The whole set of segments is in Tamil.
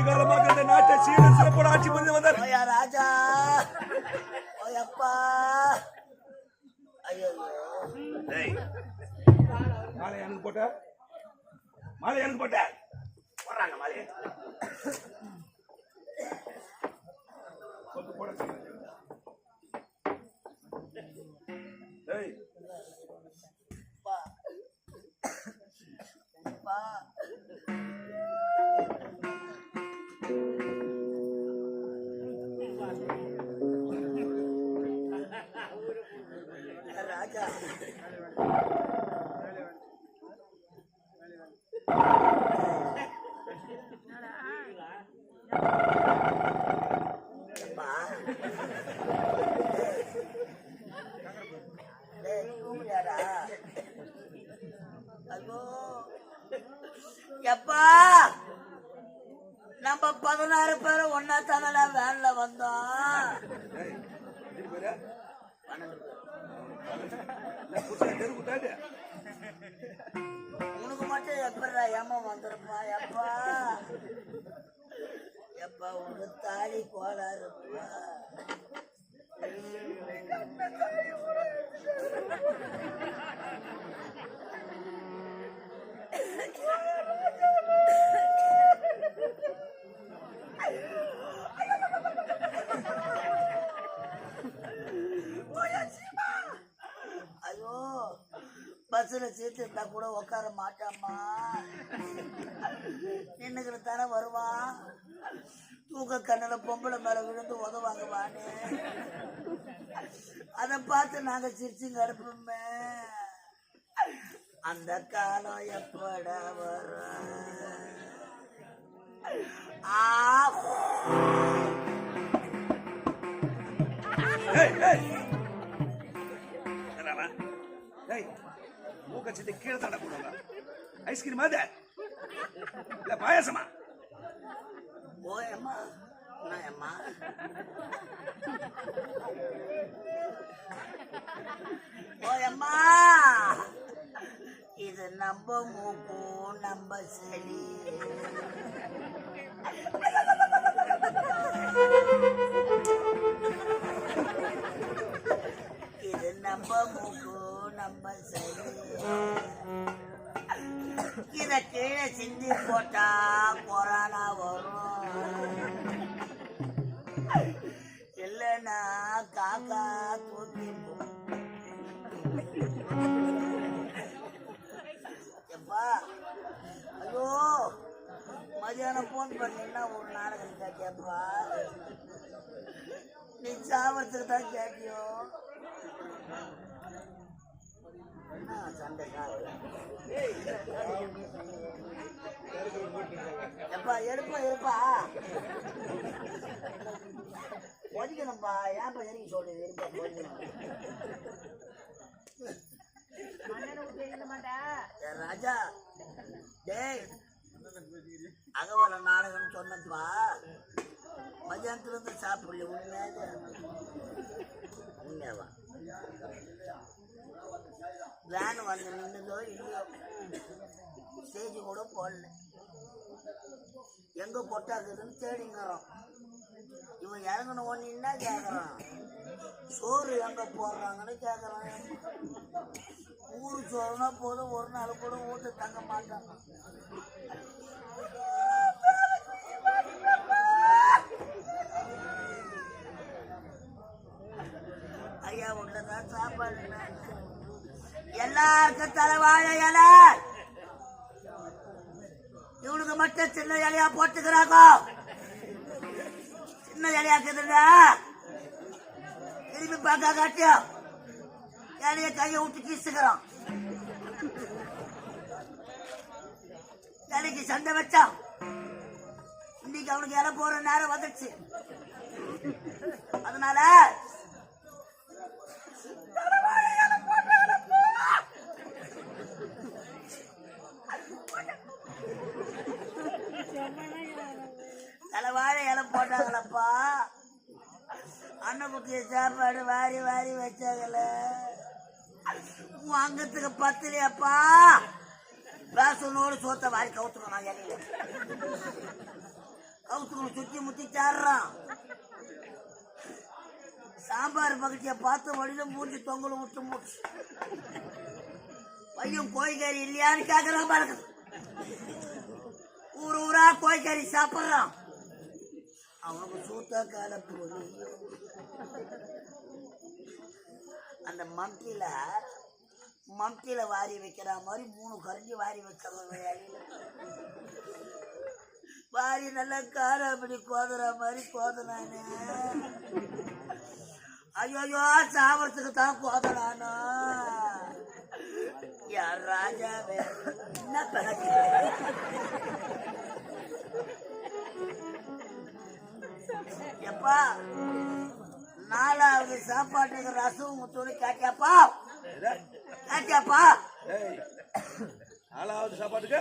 ஆண்டு காலமாக இந்த நாட்டை சீன சிறப்போடு ஆட்சி புரிந்து வந்தார். ஓயா ராஜா. ஓயப்பா. ஐயோ. மாலை எனக்கு போட்ட மாலை எனக்கு போட்ட போடுறாங்க மாலை எப்பா? நம்ம பதினாறு பேரும் ஒன்னா தானே வேன்ல வந்தோம்? உனக்கு மட்டும் எப்படா ஏமா வந்திருப்பா? எப்பா? எப்பா உனக்கு தாலி கோளாறுப்பா ஐயோ. பஸ்ஸில் சீட்டு இருந்தா கூட உட்கார மாட்டாம்மா. நின்னுக்கிட்டு தானே வருவான் தூக்க கண்ணில் பொம்பளை மேலே விழுந்து உதவாங்கவான்னு அதை பார்த்து நாங்கள் சிரிச்சு அடுப்போமே அந்த காலம் எப்படா வரும்? ஆ. Hey, மூக்கச்சத்தை கீழே தள்ள போடுவாங்க. ஐஸ்கிரீம் அது? இல்ல பாயாசமா? ஓயம்மா அம்மா. ஓயம்மா இது நம்ம மூக்கும் நம்ம சளி. கீழே சிந்தி போட்டா கொரோனா வரும். இல்லைன்னா காக்கா தூக்கி எப்பா? ஐயோ மதியானம் ஃபோன் பண்ணீங்கன்னா ஒரு நாடகம் கேட்டியப்பா நீ சாவறதுக்கு தான் கேட்டியோ எப்பா எடுப்பா எடுப்பா. ஒதுக்கணும்பா ஏன்ப்பா எரிக்க சொல்றது எடுப்பா ஒதுக்கணும் ராஜா. டேய் அகவல நாடகம் சொன்னப்பா மதியானத்துல இருந்து சாப்பிடல உண்மையாவா? வேன் வந்து நின்றுதோ இல்லையோ ஸ்டேஜ் கூட போடல. எங்க கொட்டாக்குதுன்னு தேடிங்கிறோம் இவன் இறங்கின ஒன்று கேட்குறான் சோறு எங்க போடுறாங்கன்னு கேட்குறான் ஊரு சோறுனா போதும் ஒரு நாள் கூட வீட்டு தங்க மாட்டான். ஐயா உள்ளதான் சாப்பாடு எல்லாருக்கும் தலைவாழ இல. இவனுக்கு மட்டும் சின்ன இலையா போட்டுக்கிறாங்க சின்ன இலையாக்குதுல்ல திரும்பி பார்க்க காட்டியும் இலைய கையை விட்டு கீசுக்கிறோம். இலைக்கு சண்டை வச்சான் இன்னைக்கு அவனுக்கு இலை போற நேரம் வந்துச்சு அதனால தலைவாழை இலை போட்டாங்களப்பா. அன்னபுக்கிய சாப்பாடு வாரி வாரி வச்சாங்கல்ல உன் அங்கத்துக்கு பத்துலையாப்பா பேசனோடு சோத்த வாரி கவுத்துக்கணும் நான் இலையில கவுத்துக்கணும் சுற்றி முத்தி சாடுறான். சாம்பார் பக்கத்திய பார்த்த வழியில மூஞ்சி தொங்கலும் விட்டு மூச்சு பையன் கோய்கறி இல்லையான்னு கேட்கறான் பாருங்க. கோய்கறி சாப்பிட்றான். அவனுக்கு சூத்தா கால போது அந்த மம்கில மம்கில வாரி வைக்கிற மாதிரி மூணு கரைஞ்சி வாரி வச்சவன் வாரி நல்லா கார அப்படி கோதுற மாதிரி கோதுனானே ஐயோயோ சாவரத்துக்கு தான் கோதனானா யார் ராஜாவே? என்ன பிறகு எப்பா நாலாவது சாப்பாட்டுக்கு ரசம் முத்தோடு கேட்டியாப்பா? கேட்டியாப்பா? நாலாவது சாப்பாட்டுக்கு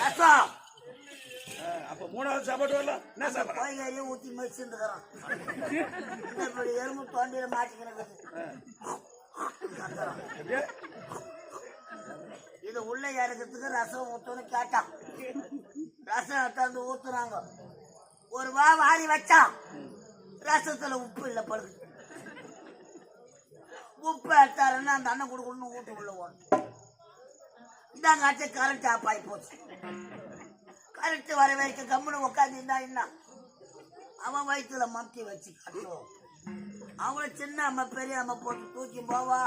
ரசம். அப்ப மூணாவது சாப்பாடு வரலாம் என்ன சாப்பாடு? கோயிலையும் ஊற்றி மச்சிருந்துக்கிறான் இப்படி எறும்பு தொண்டையில மாட்டிக்கிறது இது உள்ள இறக்கிறதுக்கு ரசம் ஊத்தணும்னு கேட்டான். ரசம் எடுத்தாந்து ஊத்துனாங்க. ஒரு வா வாரி வச்சா ரசத்துல உப்பு இல்லை பழுகு உப்பு எடுத்தாருன்னா அந்த அண்ணன் கொடுக்கணும்னு ஊட்டு உள்ள ஓடும் இந்தாங்க ஆச்சு கரண்ட் ஆஃப் ஆகி போச்சு. கரண்ட் வர வரைக்கும் கம்முன்னு உட்காந்து இருந்தா என்ன? அவன் வயிற்றுல மம்தி வச்சு கட்டுவோம். அவங்கள சின்ன அம்மா பெரிய அம்மா போட்டு தூக்கி போவா.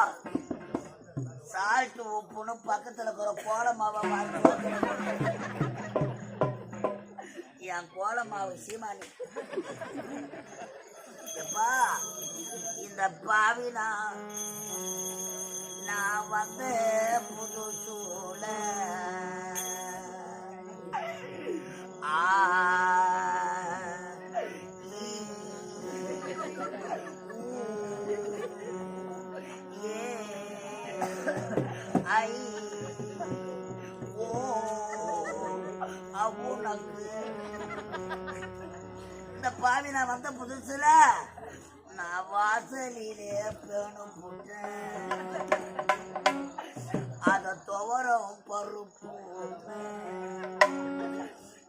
சால்ட்டு உப்புன்னு பக்கத்துல இருக்கிற கோலமாவை வாங்கி என் கோலமாவு சீமானி. எப்பா இந்த பாவினா நான் நான் வந்து புது சூழ. ஐ ஓ உனக்கு இந்த பாவி நான் வந்த புதுசுல? நான் வாசலிலே பேணும் புட்டேன் அத துவரம் பருப்பு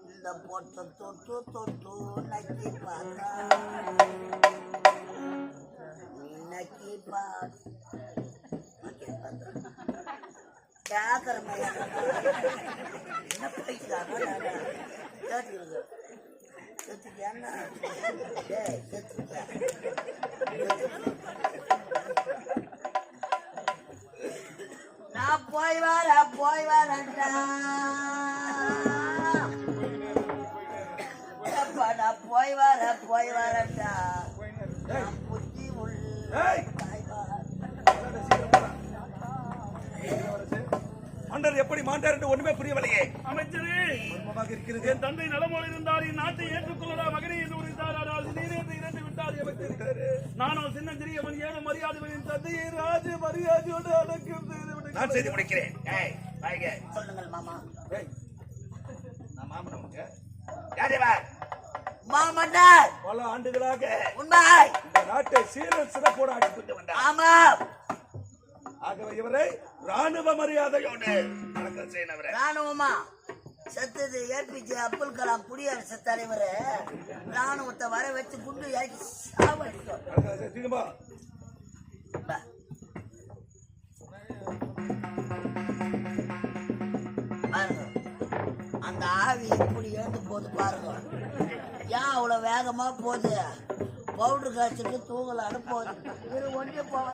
இந்த பொட்டை தொட்டு தொட்டு நக்கி பார்த்தா. நக்கி பார்த்து. மாதிரி. என்ன போயிட்டு கேட்டுக்கிறது செத்துட்டியான்னா டேய் நான் போய் வர போய் வரட்டா என்று ஒண்ணுமே புரியவில்லையே. அமைச்சரே மர்மமாக இருக்கிறது. என் தந்தை நலமோடு இருந்தால் இந்நாட்டை ஏற்றுக்கொள்ளடா மகனே என்று உரைத்தார். ஆனால் நீரே இறந்து விட்டார் எமக்கு நானும் சின்ன சிறியவன் ஏழு மரியாதை என் தந்தையை ராஜ மரியாதையோடு அடக்கம் செய்து. நான் செய்து முடிக்கிறேன். ஏய் வாங்க. சொல்லுங்கள் மாமா. ஏய் நான் மாமன் உனக்கு? யார் இவர் மாமன்னர். பல ஆண்டுகளாக உண்மை. இந்த நாட்டை சீர சிறப்போடு அடித்துட்டு வந்தார் ஆமா ஆகவே இவரை ராணுவ மரியாதையோடு அடக்கம் செய்யணவரை ராணுவமா செத்தது ஏபிஜே அப்துல் கலாம் குடியரசுத் தலைவர். ராணுவத்தை வர வச்சு குண்டு இறக்கி சாவடிக்கும் அந்த ஆவி இப்படி எழுந்து போகுது பாருங்க. ஏன் அவ்வளவு வேகமா போகுது? பவுடர் காய்ச்சிட்டு தூங்கலான்னு போகுது இது ஒன்றே போக